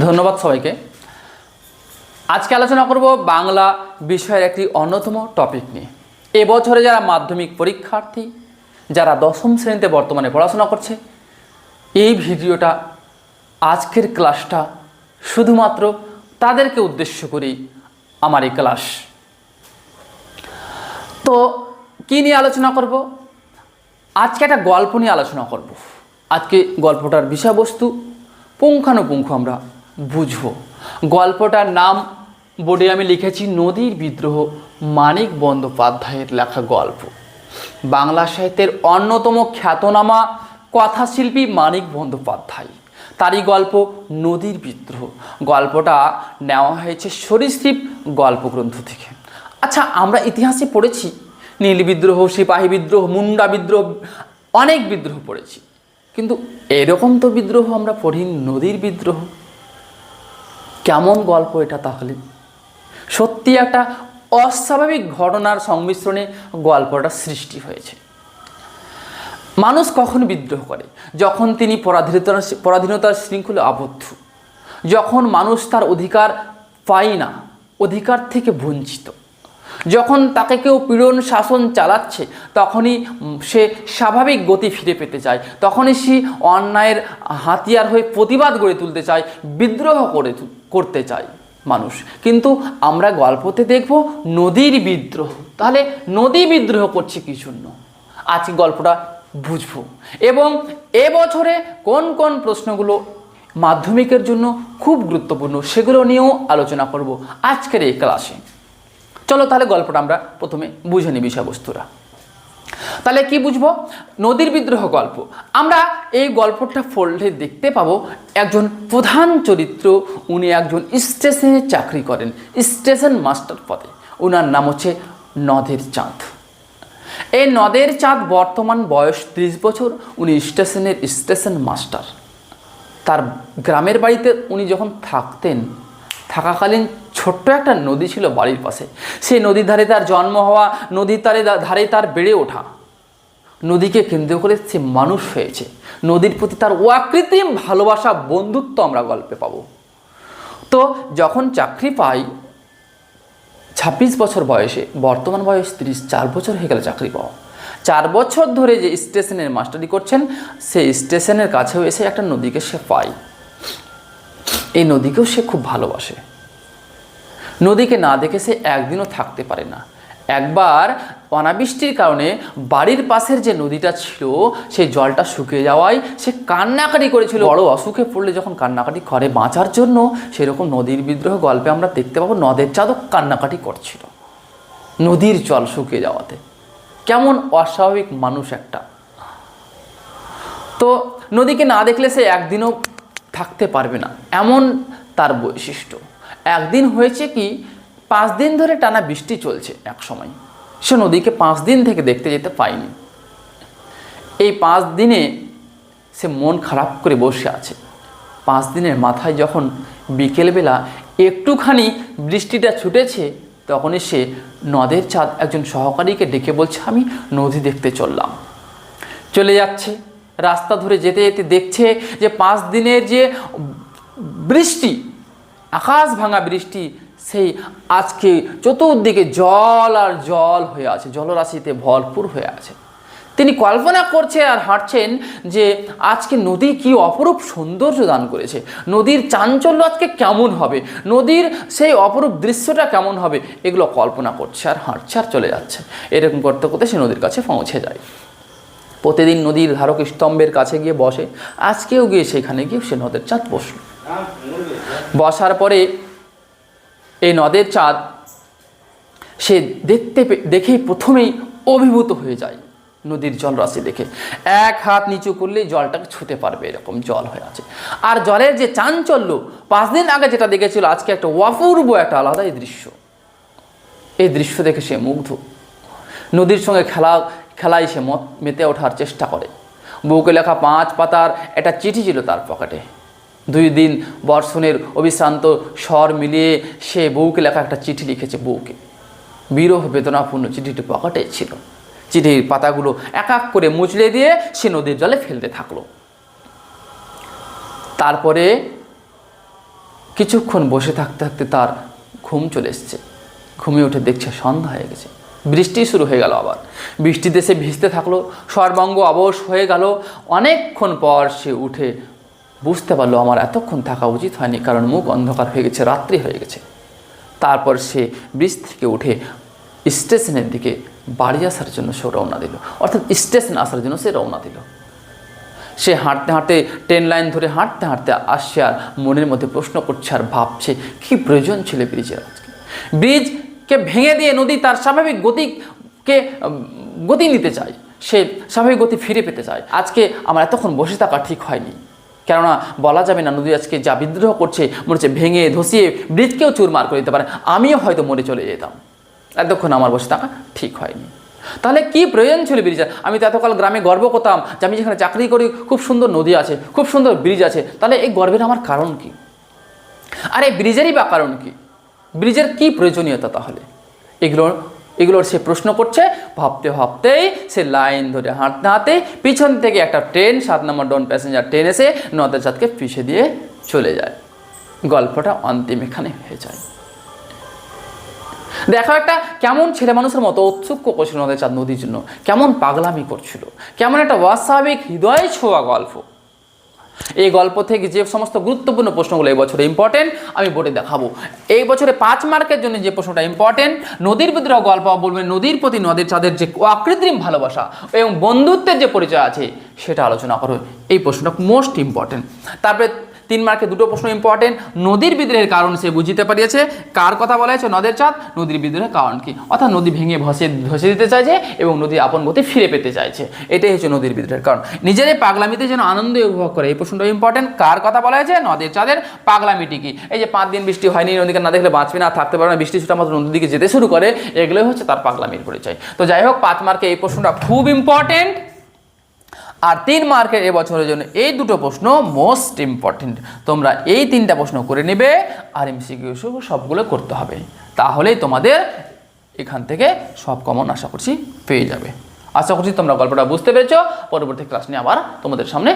ধন্যবাদ সবাইকে। আজকে আলোচনা করব বাংলা বিষয়ের একটি অন্যতম টপিক নিয়ে। এবছরে যারা মাধ্যমিক পরীক্ষার্থী, যারা দশম শ্রেণীতে বর্তমানে পড়াশোনা করছে, এই ভিডিওটা, আজকের ক্লাসটা শুধুমাত্র তাদেরকে উদ্দেশ্য করেই আমার এই ক্লাস। তো কী নিয়ে আলোচনা করব? আজকে একটা গল্প নিয়ে আলোচনা করব। আজকে গল্পটার বিষয়বস্তু পুঙ্খানুপুঙ্খ আমরা বুঝব। গল্পটার নাম বোর্ডে আমি লিখেছি নদীর বিদ্রোহ, মানিক বন্দ্যোপাধ্যায়ের লেখা গল্প। বাংলা সাহিত্যের অন্যতম খ্যাতনামা কথাশিল্পী মানিক বন্দ্যোপাধ্যায়। তারই গল্প নদীর বিদ্রোহ। গল্পটা নেওয়া হয়েছে সরীসৃপ গল্পগ্রন্থ থেকে। আচ্ছা আমরা ইতিহাসে পড়েছি। নীল বিদ্রোহ, সিপাহী বিদ্রোহ, মুন্ডা বিদ্রোহ, অনেক বিদ্রোহ পড়েছি। কিন্তু এরকম তো বিদ্রোহ আমরা পড়িনি, নদীর বিদ্রোহ। কেমন গল্প এটা তাহলে? সত্যি একটা অস্বাভাবিক ঘটনার সংমিশ্রণে গল্পটা সৃষ্টি হয়েছে। মানুষ কখন বিদ্রোহ করে? যখন তিনি পরাধীনতার পরাধীনতার শৃঙ্খলে আবদ্ধ। যখন মানুষ তার অধিকার পায় না, অধিকার থেকে বঞ্চিত। যখন তাকে কেউ পীড়ন শাসন চালাচ্ছে, তখনই সে স্বাভাবিক গতি ফিরে পেতে চায়। তখনই সে অন্যায়ের হাতিয়ার হয়ে প্রতিবাদ গড়ে তুলতে চায়, বিদ্রোহ করে করতে চায় মানুষ। কিন্তু আমরা গল্পতে দেখব নদীর বিদ্রোহ। তাহলে নদী বিদ্রোহ করছে কি জন্য? আজকে গল্পটা বুঝব। এবং এবছরে কোন কোন প্রশ্নগুলো মাধ্যমিকের জন্য খুব গুরুত্বপূর্ণ, সেগুলো নিয়েও আলোচনা করব আজকের এই ক্লাসে। চলো তাহলে গল্পটা আমরা প্রথমে বুঝে নিই বিষয়বস্তুরা তাহলে কি বুঝব? নদীর বিদ্রোহ গল্প। আমরা এই গল্পটা ফোল্ডে দেখতে পাবো একজন প্রধান চরিত্র, উনি একজন স্টেশনে চাকরি করেন, স্টেশন মাস্টার পদে। ওনার নাম হচ্ছে নদের চাঁদ। এই নদের চাঁদ বর্তমান বয়স ত্রিশ বছর, উনি স্টেশনের স্টেশন মাস্টার। তার গ্রামের বাড়িতে উনি যখন থাকতেন, থাকাকালীন ছোট্ট একটা নদী ছিল বাড়ির পাশে। সেই নদীর ধারে তার জন্ম হওয়া, নদীর তারে ধারে তার বেড়ে ওঠা। নদীকে কেন্দ্র করে সে মানুষ হয়েছে। নদীর প্রতি তার অকৃত্রিম ভালোবাসা, বন্ধুত্ব আমরা গল্পে পাবো। তো যখন চাকরি পাই, ছাব্বিশ বছর বয়সে, বর্তমান বয়স তিরিশ, চার বছর হয়ে গেল চাকরি পাওয়া। চার বছর ধরে যে স্টেশনের মাস্টারি করছেন, সেই স্টেশনের কাছেও এসে একটা নদীকে সে পায়। এই নদীকেও সে খুব ভালোবাসে। নদীকে না দেখে সে একদিনও থাকতে পারে না। একবার অনাবৃষ্টির কারণে বাড়ির পাশের যে নদীটা ছিল, সেই জলটা শুকিয়ে যাওয়ায় সে কান্নাকাটি করেছিল। বড় অসুখে পড়লে যখন কান্নাকাটি করে বাঁচার জন্য, সেরকম নদীর বিদ্রোহ গল্পে আমরা দেখতে পাবো, নদের চাঁদও কান্নাকাটি করছিল। নদীর জল শুকিয়ে যাওয়াতে। কেমন অস্বাভাবিক মানুষ একটা। তো নদীকে না দেখলে সে একদিনও থাকতে পারবে না। এমন তার বৈশিষ্ট্য। একদিন হয়েছে কি, পাঁচ দিন ধরে টানা বৃষ্টি চলছে এক সময়। সে নদীকে পাঁচ দিন থেকে দেখতে যেতে পায়নি। এই পাঁচ দিনে সে মন খারাপ করে বসে আছে। পাঁচ দিনের মাথায় যখন বিকেলবেলা একটুখানি বৃষ্টিটা ছুটেছে, তখনই সে নদের চাঁদ একজন সহকারীকে ডেকে বলছে, আমি নদী দেখতে চললাম। চলে যাচ্ছে। রাস্তা ধরে যেতে যেতে দেখছে যে পাঁচ দিনের যে বৃষ্টি আকাশ ভাঙা বৃষ্টি, সেই আজকে চতুর্দিকে জল আর জল হয়ে আছে, জলরাশিতে ভরপুর হয়ে আছে। তিনি কল্পনা করছে আর হাঁটছেন যে আজকে নদী কি অপরূপ সৌন্দর্য দান করেছে, নদীর চাঞ্চল্য আজকে কেমন হবে, নদীর সেই অপরূপ দৃশ্যটা কেমন হবে, এগুলো কল্পনা করছে আর হাঁটছে আর চলে যাচ্ছে। এরকম করতে করতে সে নদীর কাছে পৌঁছে যায়। প্রতিদিন নদীর ধারক স্তম্ভের কাছে গিয়ে বসে, আজকেও গিয়ে সেখানে গিয়ে সে নদের চাঁদ বসল। বসার পরে এই নদের চাঁদ সে দেখতে দেখেই প্রথমেই অভিভূত হয়ে যায় নদীর জলরাশি দেখে। এক হাত নিচু করলেই জলটাকে ছুতে পারবে, এরকম জল হয়ে আছে। আর জলের যে চাঞ্চল্য, পাঁচ দিন আগে যেটা দেখেছিল, আজকে একটা অপূর্ব, একটা আলাদাই দৃশ্য। এই দৃশ্য দেখে সে মুগ্ধ। নদীর সঙ্গে খেলা খেলায় সে মত, মেতে ওঠার চেষ্টা করে। বউকে লেখা পাঁচ পাতার একটা চিঠি ছিল তার পকেটে। দুই দিন বর্ষণের অবিশ্রান্ত স্বর মিলিয়ে সে বউকে লেখা একটা চিঠি লিখেছে বউকে। বিরহ বেদনাপূর্ণ চিঠিটি পকেটে ছিল। চিঠির পাতাগুলো এক এক করে মুচলে দিয়ে সে নদীর জলে ফেলতে থাকল। তারপরে কিছুক্ষণ বসে থাকতে থাকতে তার ঘুম চলে এসছে। ঘুমিয়ে উঠে দেখছে সন্ধ্যা হয়ে গেছে। বৃষ্টি শুরু হয়ে গেল আবার। বৃষ্টিতে সে ভিজতে থাকল। সর্বাঙ্গ অবশ হয়ে গেল। অনেকক্ষণ পর সে উঠে বুঝতে পারল আমার এতক্ষণ থাকা উচিত হয়নি, কারণ মুখ অন্ধকার হয়ে গেছে, রাত্রি হয়ে গেছে। তারপর সে ব্রিজ থেকে উঠে স্টেশনের দিকে বাড়ি আসার জন্য সে রওনা দিল। অর্থাৎ স্টেশন আসার জন্য সে রওনা দিল। সে হাঁটতে হাঁটতে, ট্রেন লাইন ধরে হাঁটতে হাঁটতে আসছে আর মনের মধ্যে প্রশ্ন করছে আর ভাবছে, কী প্রয়োজন ছিল ব্রিজের আজকে? ব্রিজকে ভেঙে দিয়ে নদী তার স্বাভাবিক গতিকে গতি নিতে চায়। সে স্বাভাবিক গতি ফিরে পেতে চায়। আজকে আমার এতক্ষণ বসে থাকা ঠিক হয়নি। কেননা বলা যাবে না, নদী আজকে যা বিদ্রোহ করছে মনে ভেঙে, ধসিয়ে, ব্রিজকেও চুরমার করে দিতে পারে। আমিও হয়তো মরে চলে যেতাম। এতক্ষণ আমার বসে থাকা ঠিক হয়নি। তাহলে কি প্রয়োজন ছিল ব্রিজের আমি তো এতকাল গ্রামে গর্ব করতাম যে আমি যেখানে চাকরি করি, খুব সুন্দর নদী আছে, খুব সুন্দর ব্রিজ আছে। তাহলে এই গর্বের আমার কারণ কি? আর এই ব্রিজেরই বা কারণ কি? ব্রিজের কি প্রয়োজনীয়তা তাহলে? এগুলো এগুলোর সে প্রশ্ন করছে। ভাবতে ভাবতেই সে লাইন ধরে হাঁটতে হাঁটতে পিছন থেকে একটা ট্রেন, সাত নম্বর ডন প্যাসেঞ্জার ট্রেন এসে নদের চাঁদকে পিছিয়ে দিয়ে চলে যায়। গল্পটা অন্তিম এখানে হয়ে যায়। দেখো একটা কেমন ছেলে মানুষের মতো উৎসুক্য করছিল নদের চাঁদ নদীর জন্য। কেমন পাগলামি করছিল। কেমন একটা অস্বাভাবিক হৃদয় ছোঁয়া গল্প। এই গল্প থেকে যে সমস্ত গুরুত্বপূর্ণ প্রশ্নগুলো এই বছরে ইম্পর্টেন্ট আমি বোর্ডে দেখাবো। এই বছরে পাঁচ মার্কের জন্য যে প্রশ্নটা ইম্পর্টেন্ট নদীর বিদ্রোহ গল্প বলবেন, নদীর প্রতি নদীর চাঁদের যে অকৃত্রিম ভালোবাসা এবং বন্ধুত্বের যে পরিচয় আছে, সেটা আলোচনা করো এই প্রশ্নটা মোস্ট ইম্পর্টেন্ট তারপরে তিন মার্কে দুটো প্রশ্ন ইম্পর্টেন্ট নদীর বিদ্রোহের কারণ সে বুঝিতে পারিয়েছে। কার কথা বলা হয়েছে? নদের চাঁদ। নদীর বিদ্রোহের কারণ কি? অর্থাৎ নদী ভেঙে ভসে ধসে দিতে চাইছে এবং নদী আপন গতি ফিরে পেতে চাইছে। এটাই হচ্ছে নদীর বিদ্রোহের কারণ। নিজের এই পাগলামিতে যেন আনন্দ উপভোগ করে। এই প্রশ্নটা ইম্পর্টেন্ট কার কথা বলা হয়েছে? নদের চাঁদের। পাগলামিটি কি? এই যে পাঁচ দিন বৃষ্টি হয়নি, নদীকে না দেখলে বাঁচবে না থাকতে পারবে না, বৃষ্টি ছুটা মাত্র নদীর দিকে যেতে শুরু করে, এগুলোই হচ্ছে তার পাগলামির পরিচয়। তো যাই হোক, পাঁচ মার্কে এই প্রশ্নটা খুব ইম্পর্টেন্ট আর তিন মার্কের এবছরের জন্য এই দুটো প্রশ্ন মোস্ট ইম্পর্টেন্ট তোমরা এই তিনটা প্রশ্ন করে নেবে, আর এমসিকিউ সবগুলো করতে হবে। তাহলেই তোমাদের এখান থেকে সব কমন আশা করছি পেয়ে যাবে। আশা করছি তোমরা গল্পটা বুঝতে পেরেছ। পরবর্তী ক্লাস নিয়ে আবার তোমাদের সামনে